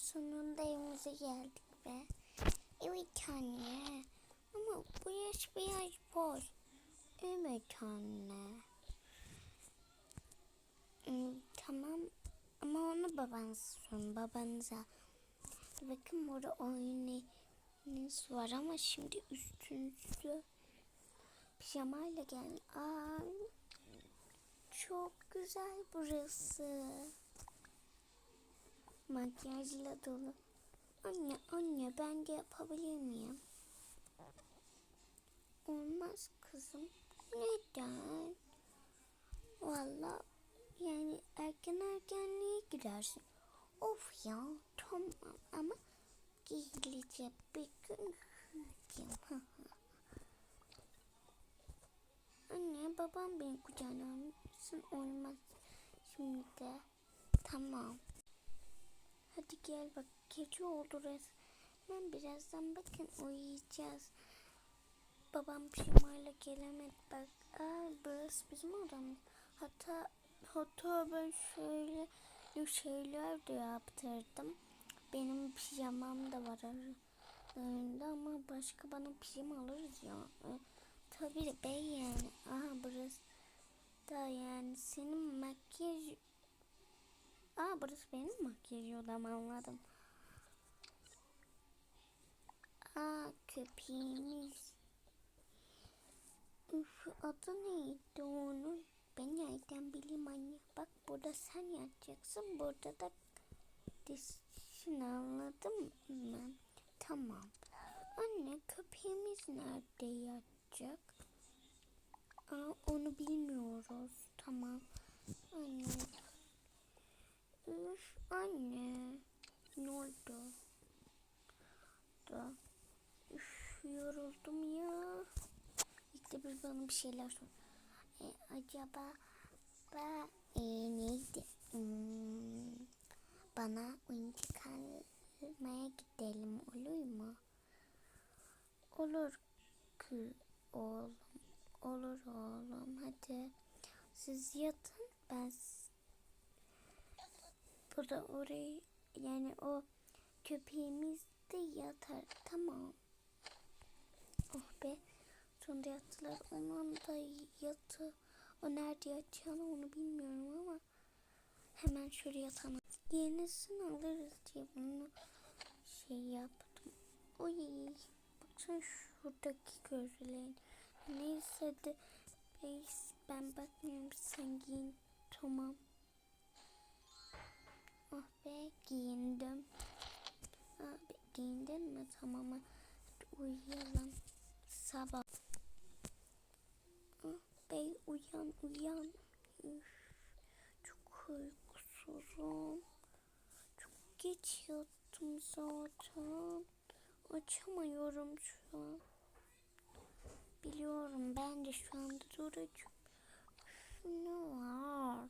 Sonunda evimize geldik be. Evet anne. Ama bu yaş biraz boş. Evet anne. Hmm, tamam ama onu babanıza sorun babanıza. Bakın burada oyununuz var ama şimdi üstünüzü pijamayla gel. Aa, çok güzel burası. Makyajla dolu. Anne anne ben de yapabilir miyim? Olmaz kızım. Neden? Valla yani erken erkenliğe girersin. Of ya tamam ama giyileceğim bir gün giyeceğim. Anne babam beni kucağına almışsın olmaz şimdi de. Tamam. Hadi gel bak gece oldu resmen birazdan bakın uyuyacağız. Babam pijamayla gelemedi bak. Aa burası bizim odamız. Hatta hatta ben şöyle şeyler de yaptırdım. Benim pijamam da var aralarında ama başka bana pijama alırız ya. Tabii bey yani. Aha burası da yani senin makyaj Aa burası benim makyaj odam anladım. Aa köpeğimiz. Üf adı neydi onun? Ben nereden bileyim anne? Bak burada sen yatacaksın. Burada da dişini anladım mı? Tamam. Anne köpeğimiz nerede yatacak? Aa, onu bilmiyoruz. Tamam. Anne. Üf anne. Ne oldu? Da. Üf yoruldum ya. İlk bir bana bir şeyler sor. E, acaba ba e, neydi? Hmm, bana oyuncak almaya gidelim olur mu? Olur ki oğlum. Olur oğlum hadi. Siz yatın ben burada orayı yani o köpeğimiz de yatar tamam. Oh be sonunda yattılar. Onun da yatı o nerede yatacağını onu bilmiyorum ama hemen şöyle yatana yenisini alırız diye bunu şey yaptım. Oy baksana şuradaki gözlerin. Neyse de ben bakmıyorum sen giyin tamam. Ah be giyindim. Abi giyindin mi? Tamam uyuyalım. Sabah. Ah bey uyan uyan. Üf, çok uykusuzum. Çok geç yattım zaten. Açamıyorum şu an. Biliyorum ben de şu anda duracağım. Ne var?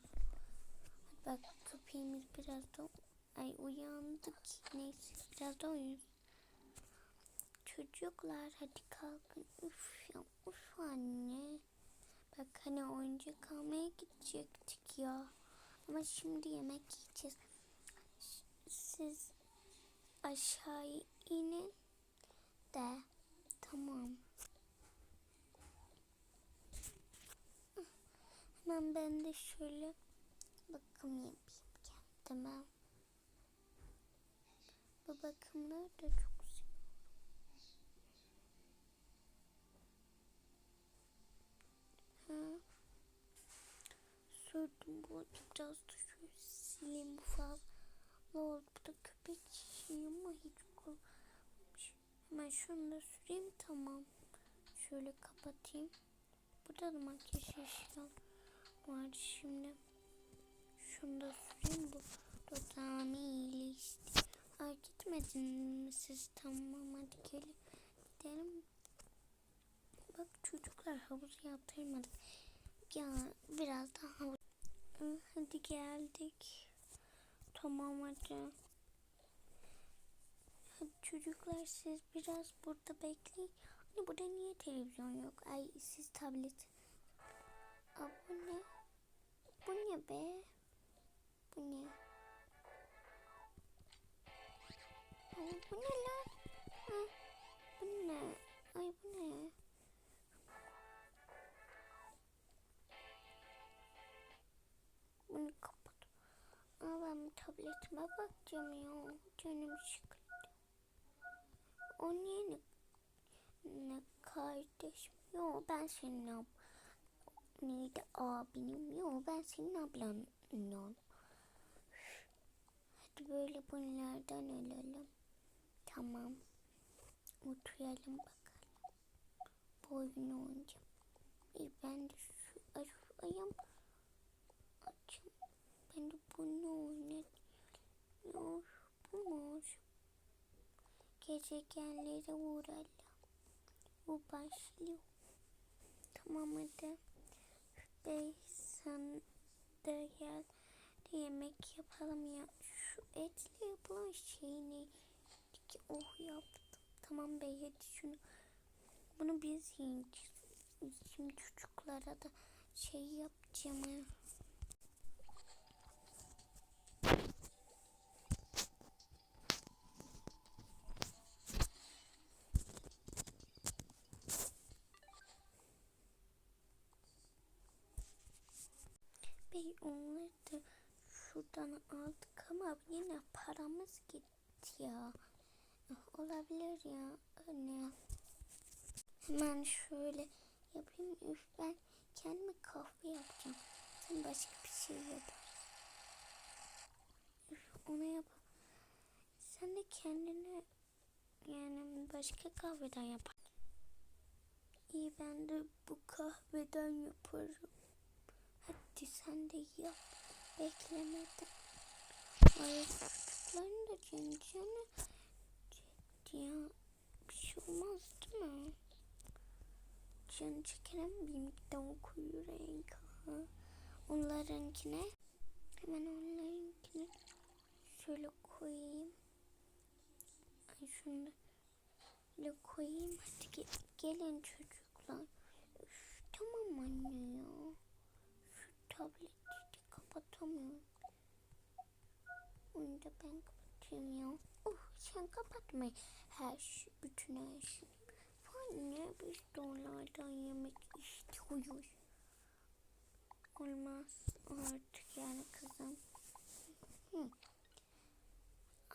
Bak köpeğimiz biraz da ay uyandık. Neyse biraz da uyuyun. Çocuklar hadi kalkın. Uf ya uf anne. Bak hani oyuncak almaya gidecektik ya. Ama şimdi yemek yiyeceğiz. Siz aşağı inin de tamam. Hemen ben de şöyle bakım yapayım kendime. Bu bakımlar da çok Ha. Sürdüm bu biraz da şöyle sileyim bu fazla oldu. Bu da köpek şey ama hiç kullanmamış. Hemen şunu da süreyim tamam. Şöyle kapatayım. Burada da makyaj eşyam var şimdi. Şunu da süreyim bu dudağım iyileşti. Fark etmedin mi siz? Tamam hadi gelin gidelim. Bak çocuklar havuz yaptırmadık. Ya biraz daha havuz. Hadi geldik. Tamam hadi. Hadi çocuklar siz biraz burada bekleyin. Hani burada niye televizyon yok? Ay siz tablet. Aa, bu ne? Bu ne be? Bu ne? Bu ne lan? Ha, bu ne? Ay bu ne? Bunu kapat. Aa, ben tabletime bakacağım ya. Canım sıkıldı. O niye ne, ne kardeşim? Yo ben senin ab neydi abinim? Yo ben senin ablanım. Hadi böyle bunlardan ölelim. Tamam. Oturalım bakalım. Bu oyunu oynayacağım. İyi ben de şu, ay, şu ayağım açayım. Ben de bunu oynayayım. Yok bu mu? Gezegenlere uğrayalım. Bu başlıyor. Tamam hadi. Bey sen de gel de yemek yapalım ya. Şu etle yapılan şey ne? Oh yaptım. Tamam bey hadi şunu. Bunu biz yiyeceğiz. Şimdi çocuklara da şey yapacağım. ha. Bey onları da şuradan aldık ama yine paramız gitti ya. Olabilir ya. Ne? Hemen şöyle yapayım. Üf ben kendime kahve yapacağım. Sen başka bir şey yap. Üf ona yap. Sen de kendine yani başka kahveden yap. İyi ben de bu kahveden yaparım. Hadi sen de yap. Beklemeden. Ay da canı çekti ya. Bir şey olmaz değil mi? Canı çeken birlikte okuyor renk. ha. Onlarınkine hemen onlarınkine şöyle koyayım. Ay şunu da şöyle koyayım. Hadi ge- gelin çocuklar. Üf, tamam anne ya. Şu tableti de kapatamıyorum. Onu da ben kapatayım ya. Oh sen kapatma her şey, bütün her şeyi. Anne biz de onlardan yemek istiyoruz. Olmaz artık yani kızım. Hı.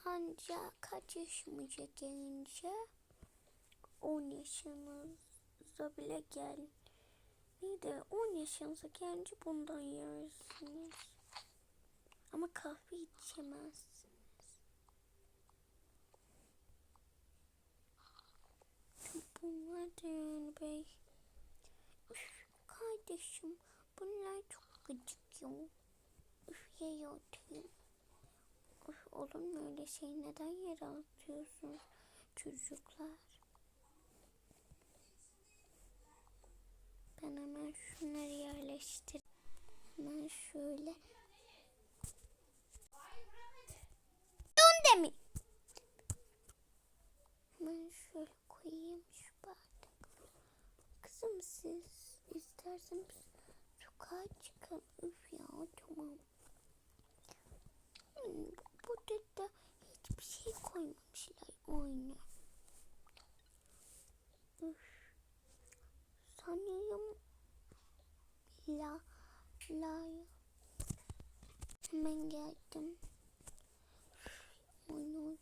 Anca kaç yaşımıza gelince 10 yaşınıza bile gel. De 10 yaşınıza gelince bundan yersiniz. Ama kahve içemezsiniz. Bunlar da yani bey. Üf, kardeşim bunlar çok gıcık ya. Üf yere atayım. Üf, olur mu öyle şey? Neden yere atıyorsunuz çocuklar? Ben hemen şunları yerleştir. Hemen şöyle. Donde mi? Hemen şöyle koyayım şu bardak. Kızım siz isterseniz sokağa çıkın. Üf ya tamam. Hmm, Burada da hiçbir şey koymamışlar. Aynı. Üf. Sanıyorum la la hemen geldim. Oynuyor.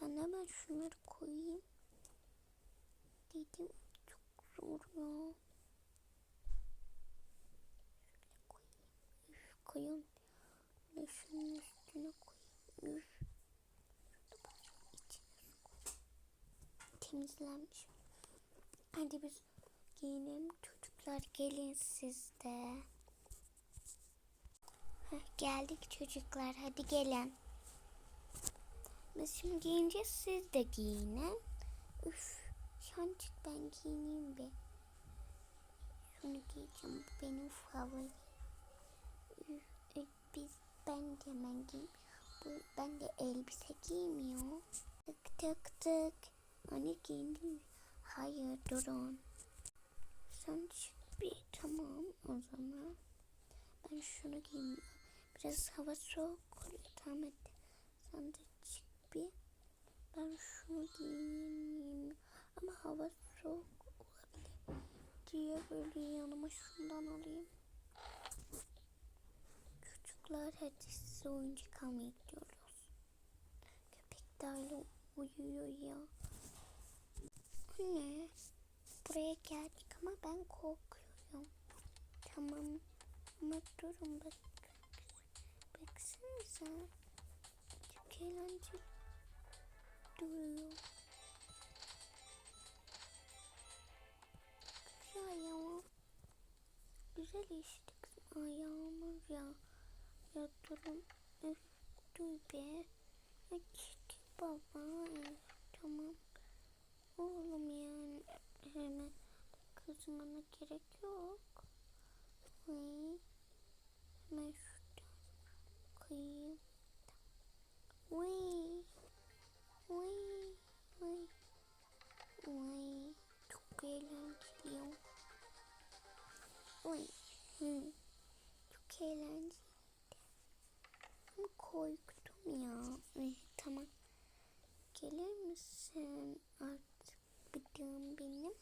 Ben hemen şunları koyayım. Dedim çok zor ya. Şöyle koyayım. Üf, koyayım. Ve şunun üstüne koyayım. Üf. Temizlenmiş. Hadi biz giyinelim. Çocuklar gelin siz de. Heh, geldik çocuklar. Hadi gelin. Biz şimdi giyineceğiz. Siz de giyinin. Üf. Şancık ben giyineyim bir. Şunu giyeceğim. Bu benim favorim. Üf, üf, Biz, ben de hemen giyeyim. Bu, ben de elbise giymiyor. Tık tık tık. Anne giyindim. Hayır durun. Sen çık bir tamam o zaman. Ben şunu giyeyim. Biraz hava soğuk. Tamam hadi. Sen de şunu giyeyim. Ama hava soğuk olabilir diye böyle yanıma şundan alayım. Çocuklar hadi size oyuncak almaya gidiyoruz. Köpek de hala uyuyor ya. Anne buraya geldik ama ben korkuyorum. Tamam ama durun bak. Baksanıza. Çok eğlenceli duruyor. Güzel işte ya. Ya durun. Öf, dur be. Çekil baba. Öf, tamam. Oğlum yani hemen kızmana gerek yok. Ay. Hemen şuradan koyayım. Vay. Vay. Vay. Vay. Çok eğlenceli. Vay. Hı. Çok eğlenceli. Ama korktum ya. Ay, tamam. Gelir misin artık bıdığım benim?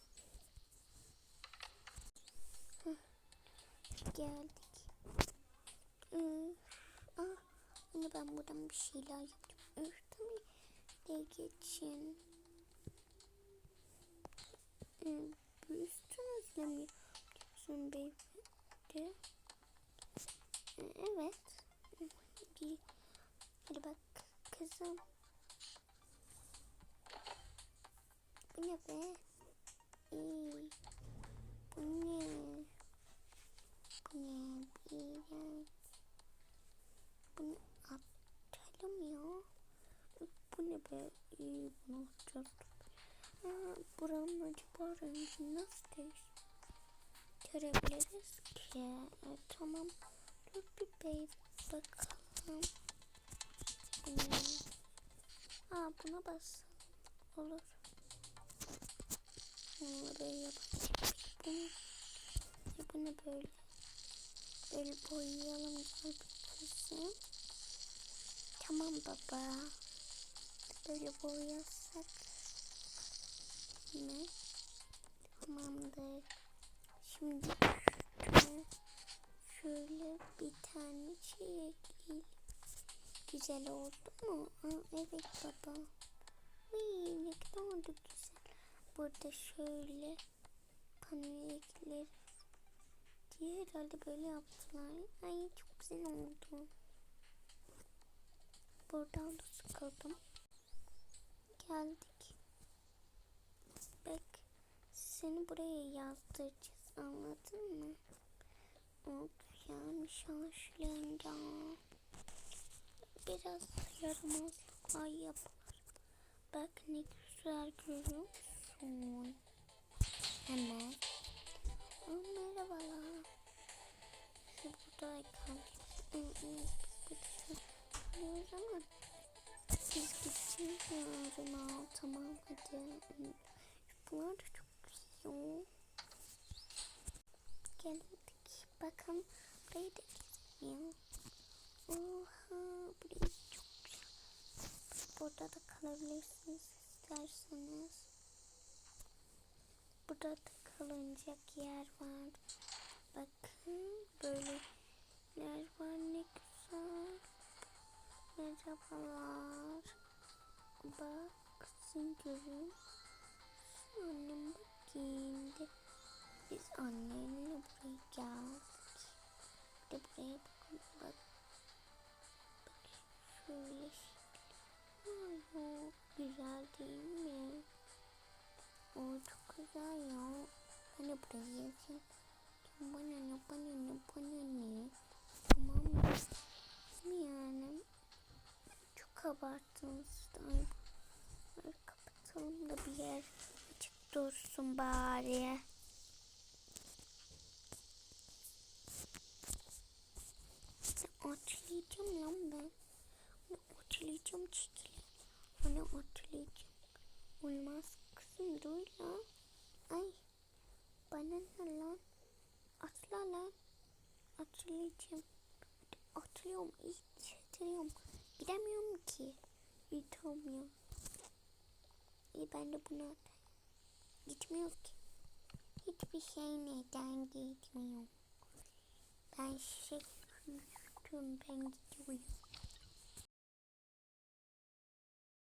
Heh, geldik. Üf, ah, anne ben buradan bir şeyler yapacağım. Üf, tabii de geçin. Ee, üstünüzle mi yapıyorsun beyefendi? Ee, Evet. Hadi, hadi bak kızım. Bu ne be? İyi. Bu ne? Bu ne? İğrenç. Bunu atalım ya. Bu ne be? İyi bunu atacağız. Ha, buranın acaba rengi nasıl değiş? Görebiliriz ki. Evet, tamam. Dur bir bey bakalım. Ne? Aa buna bas. Olur. Buraya yapacağız. Bunu, e, ne böyle? Böyle boyayalım kızım. Tamam baba. Böyle boyasak ne? Tamamdır. Şimdi şöyle bir tane şey ekleyelim. Güzel oldu mu? Aa, evet baba. Uy, ne kadar oldu güzel. Burada şöyle panoya. Diye herhalde böyle yaptılar. Ay çok güzel oldu. Buradan da sıkıldım. Geldik. Bak seni buraya yazdıracağız anladın mı? Of yani şaşlayınca biraz yaramazlıklar yapılır. Bak ne güzel görüyor musun? Hemen. Aa, merhabalar. Siz buradayken biz ama biz gideceğiz yarına. Tamam hadi. Bunlar da çok güzel. Geldik. Bakın burayı da gezmiyor. Oha burayı çok güzel. Burada da kalabilirsiniz isterseniz. Burada da kalınacak yer var. Bakın böyle yer var ne güzel. Merhabalar. Bak sizin görün. Annem bak. Biz annemle buraya geldik. Bir de buraya bakın bak. Bak şöyle Ay, o güzel değil mi? O çok güzel ya. Hani buraya yazayım. Bana ne bana ne bana ne. Tamam mı? Yani çok abarttınız. Ay, kapatalım da bir yer açık dursun bari. Atlayacağım lan ben. Onu atlayacağım çekil. Onu atlayacağım. Olmaz kızım dur lan. Ay bana ne lan? Atla lan. Atlayacağım. Atlıyorum. İttiriyorum. Gidemiyorum ki. İtemiyorum. Hadi ben de bunu atayım. Gitmiyor ki. Hiçbir şey neden gitmiyor? Ben şey turn paint to you.